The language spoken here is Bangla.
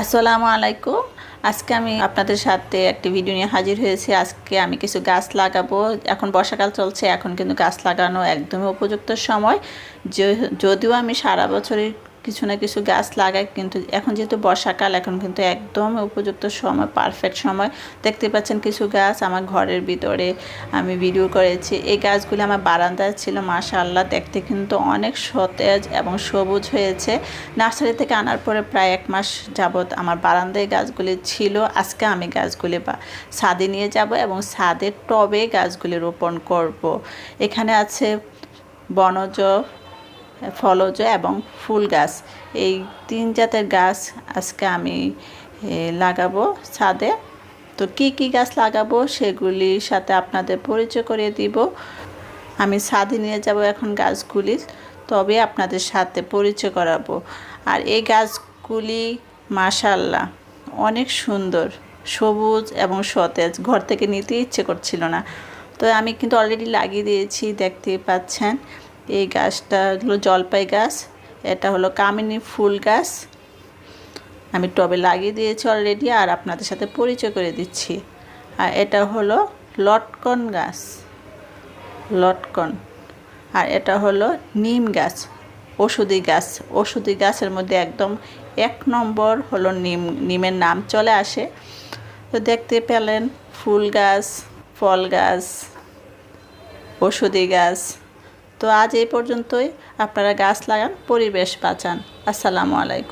আসসালামু আলাইকুম। আজকে আমি আপনাদের সাথে একটি ভিডিও নিয়ে হাজির হয়েছি। আজকে আমি কিছু গাছ লাগাবো। এখন বর্ষাকাল চলছে, এখন কিন্তু গাছ লাগানো একদমই উপযুক্ত সময়। যদিও আমি সারা বছরই কিছু না কিছু গাছ লাগাই কিন্তু এখন যেহেতু বর্ষাকাল, এখন কিন্তু একদম উপযুক্ত সময় পারফেক্ট সময়। দেখতে পাচ্ছেন কিছু গাছ আমার ঘরের ভিতরে আমি ভিডিও করেছি। এই গাছগুলি আমার বারান্দায় ছিল, মাশাআল্লাহ, দেখতে কিন্তু অনেক সতেজ এবং সবুজ হয়েছে। নার্সারি থেকে আনার পরে প্রায় এক মাস যাবত আমার বারান্দায় গাছগুলি ছিল, আজকে আমি গাছগুলি বা ছাদে নিয়ে যাব এবং ছাদের টবে গাছগুলি রোপণ করব। এখানে আছে বনজ ফলজ এবং ফুল গাছ। এই তিন জাতের গাছ আজকে আমি লাগাবো ছাদে। তো কি কি গাছ লাগাবো সেগুলির সাথে আপনাদের পরিচয় করিয়ে দিব। আমি ছাদে নিয়ে যাব এখন গাছগুলি তবে আপনাদের সাথে পরিচয় করাবো। আর এই গাছগুলি মাশাল্লাহ অনেক সুন্দর, সবুজ এবং সতেজ। ঘর থেকে নিতে ইচ্ছে করছিল না। তো আমি কিন্তু অলরেডি লাগিয়ে দিয়েছি, দেখতেই পাচ্ছেন। এই গাছটা হলো জলপাই গাছ, এটা হলো কামিনী ফুল গাছ। আমি টবে লাগিয়ে দিয়েছি অলরেডি আর আপনাদের সাথে পরিচয় করে দিচ্ছি। আর এটা হলো লটকন গাছ, লটকন। আর এটা হলো নিম গাছ, ওষুধি গাছ। ওষুধি গাছের মধ্যে একদম এক নম্বর হলো নিম, নিমের নাম চলে আসে। তো দেখতে পেলেন ফুল গাছ, ফল গাছ, ওষুধি গাছ। তো আজ এই পর্যন্তই। আপনারা গাছ লাগান পরিবেশ বাঁচান। আসসালামু আলাইকুম।